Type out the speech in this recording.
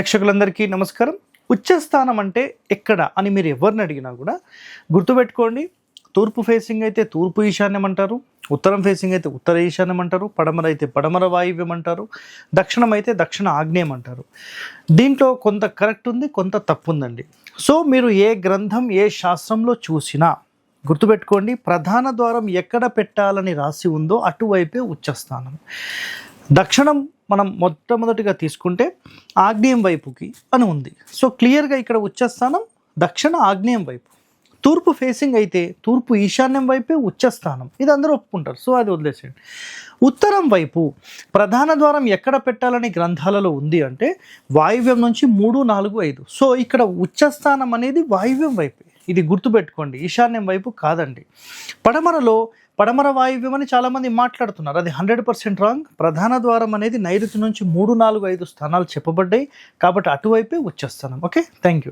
ప్రేక్షకులందరికీ నమస్కారం. ఉచ్చస్థానం అంటే ఎక్కడ అని మీరు ఎవరిని అడిగినా కూడా గుర్తుపెట్టుకోండి. తూర్పు ఫేసింగ్ అయితే తూర్పు ఈశాన్యం అంటారు. ఉత్తరం ఫేసింగ్ అయితే ఉత్తర ఈశాన్యం అంటారు. పడమర అయితే పడమర వాయువ్యం అంటారు. దక్షిణం అయితే దక్షిణ ఆగ్నేయం అంటారు. దీంట్లో కొంత కరెక్ట్ ఉంది కొంత తప్పు ఉందండి. సో మీరు ఏ గ్రంథం ఏ శాస్త్రంలో చూసినా గుర్తుపెట్టుకోండి ప్రధాన ద్వారం ఎక్కడ పెట్టాలని రాసి ఉందో అటువైపే ఉచ్చస్థానం. దక్షిణం మనం మొట్టమొదటిగా తీసుకుంటే ఆగ్నేయం వైపుకి అని ఉంది. సో క్లియర్గా ఇక్కడ ఉచ్చస్థానం దక్షిణ ఆగ్నేయం వైపు. తూర్పు ఫేసింగ్ అయితే తూర్పు ఈశాన్యం వైపే ఉచ్చస్థానం. ఇది అందరూ ఒప్పుకుంటారు. సో అది వదిలేసేయండి. ఉత్తరం వైపు ప్రధాన ద్వారం ఎక్కడ పెట్టాలని గ్రంథాలలో ఉంది అంటే వాయువ్యం నుంచి మూడు నాలుగు ఐదు. సో ఇక్కడ ఉచ్చస్థానం అనేది వాయువ్యం వైపే. ఇది గుర్తుపెట్టుకోండి. ఈశాన్యం వైపు కాదండి. పడమరలో పడమర వాయువ్యం అని చాలామంది మాట్లాడుతున్నారు. అది హండ్రెడ్ పర్సెంట్ రాంగ్. ప్రధాన ద్వారం అనేది నైరుతి నుంచి మూడు నాలుగు ఐదు స్థానాలు చెప్పబడ్డాయి. కాబట్టి అటువైపే వచ్చేస్తాను ఓకే? Thank you.